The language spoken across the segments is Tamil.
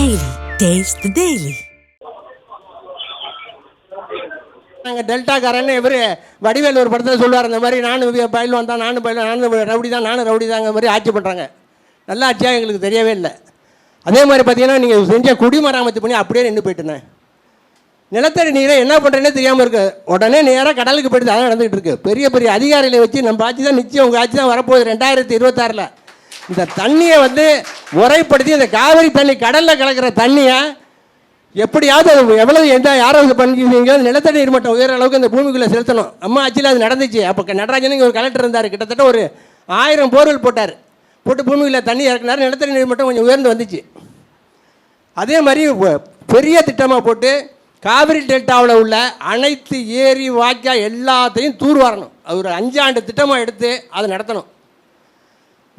Taste the Daily. நாங்கள் டெல்டாக்காரன்னு இவர் வடிவேல் ஒரு படத்தில் சொல்லுவார் இந்த மாதிரி நானும் பயில் வந்தான் நானும் பயில் நானும் ரவுடி தான் நானும் ரவுடி தாங்க மாதிரி ஆட்சி பண்ணுறாங்க நல்லா ஆட்சியாக எங்களுக்கு தெரியவே இல்லை. அதே மாதிரி பார்த்தீங்கன்னா நீங்கள் செஞ்ச குடிமராமத்து பண்ணி அப்படியே நின்று போயிட்டுனேன் நிலத்தடி நீரை என்ன பண்ணுறேன்னே தெரியாமல் இருக்கு. உடனே நேராக கடலுக்கு போயிட்டு அதான் நடந்துகிட்டு இருக்கு. பெரிய பெரிய அதிகாரிகளை வச்சு நம்ம ஆட்சி தான் நிச்சயம் உங்கள் ஆட்சி தான் வரப்போகுது ரெண்டாயிரத்தி இருபத்தாறில். இந்த தண்ணியை வந்து முறைப்படுத்தி இந்த காவிரி தண்ணி கடலில் கலக்கிற தண்ணியை எப்படியாவது அது எவ்வளவு எந்த யாராவது பண்ணிக்கிறீங்க நிலத்தடி நீர் மட்டம் உயர அளவுக்கு அந்த பூமிக்குள்ளே செலுத்தணும். அம்மா ஆட்சியில் அது நடந்துச்சு. அப்போ நடராஜனுங்க ஒரு கலெக்டர் இருந்தார். கிட்டத்தட்ட ஒரு ஆயிரம் போர்வெல் போட்டார். போட்டு பூமிக்குள்ளே தண்ணி இறக்குனார். நிலத்தடி நீர் மட்டம் கொஞ்சம் உயர்ந்து வந்துச்சு. அதே மாதிரி பெரிய திட்டமாக போட்டு காவிரி டெல்டாவில் உள்ள அனைத்து ஏரி வாய்க்கால் எல்லாத்தையும் தூர்வாரணும் அது ஒரு அஞ்சாண்டு திட்டமாக எடுத்து அதை நடத்தணும்.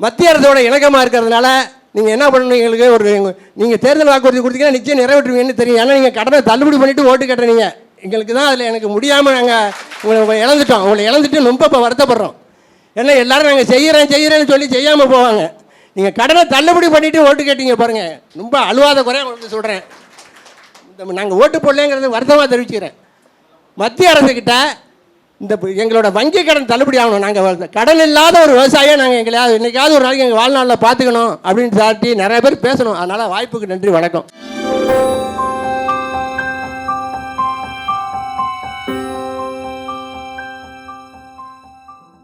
மத்திய அரசோட இணக்கமாக இருக்கிறதுனால நீங்கள் என்ன பண்ணணும் எங்களுக்கு ஒரு நீங்கள் தேர்தல் வாக்குறுதி கொடுத்தீங்கன்னா நிச்சயம் நிறைவேற்றுவீங்கன்னு தெரியும். ஏன்னா நீங்கள் கடனை தள்ளுபடி பண்ணிவிட்டு ஓட்டு கட்டுறீங்க எங்களுக்கு தான் அதில் எனக்கு முடியாமல் நாங்கள் உங்களை இழந்துட்டோம். உங்களை இழந்துட்டு ரொம்ப இப்போ வருத்தப்படுறோம். ஏன்னா எல்லோரும் நாங்கள் செய்கிறேன் செய்கிறேன்னு சொல்லி செய்யாமல் போவாங்க. நீங்கள் கடனை தள்ளுபடி பண்ணிவிட்டு ஓட்டு கேட்டீங்க பாருங்கள் ரொம்ப அழுவாத குறையாக உங்களுக்கு சொல்கிறேன் நாங்கள் ஓட்டு போடலங்கிறது வருத்தமாக தெரிவிச்சுக்கிறேன். மத்திய அரசுக்கிட்ட இந்த எங்களோட வங்கி கடன் தள்ளுபடி ஆகணும். நாங்கள் கடன் இல்லாத ஒரு விவசாயம் நாங்கள் எங்களையாவது என்னைக்காவது ஒரு நாளைக்கு எங்கள் வாழ்நாளில் பார்த்துக்கணும் அப்படின்னு சாட்டி நிறைய பேர் பேசணும். அதனால் வாய்ப்புக்கு நன்றி வணக்கம்.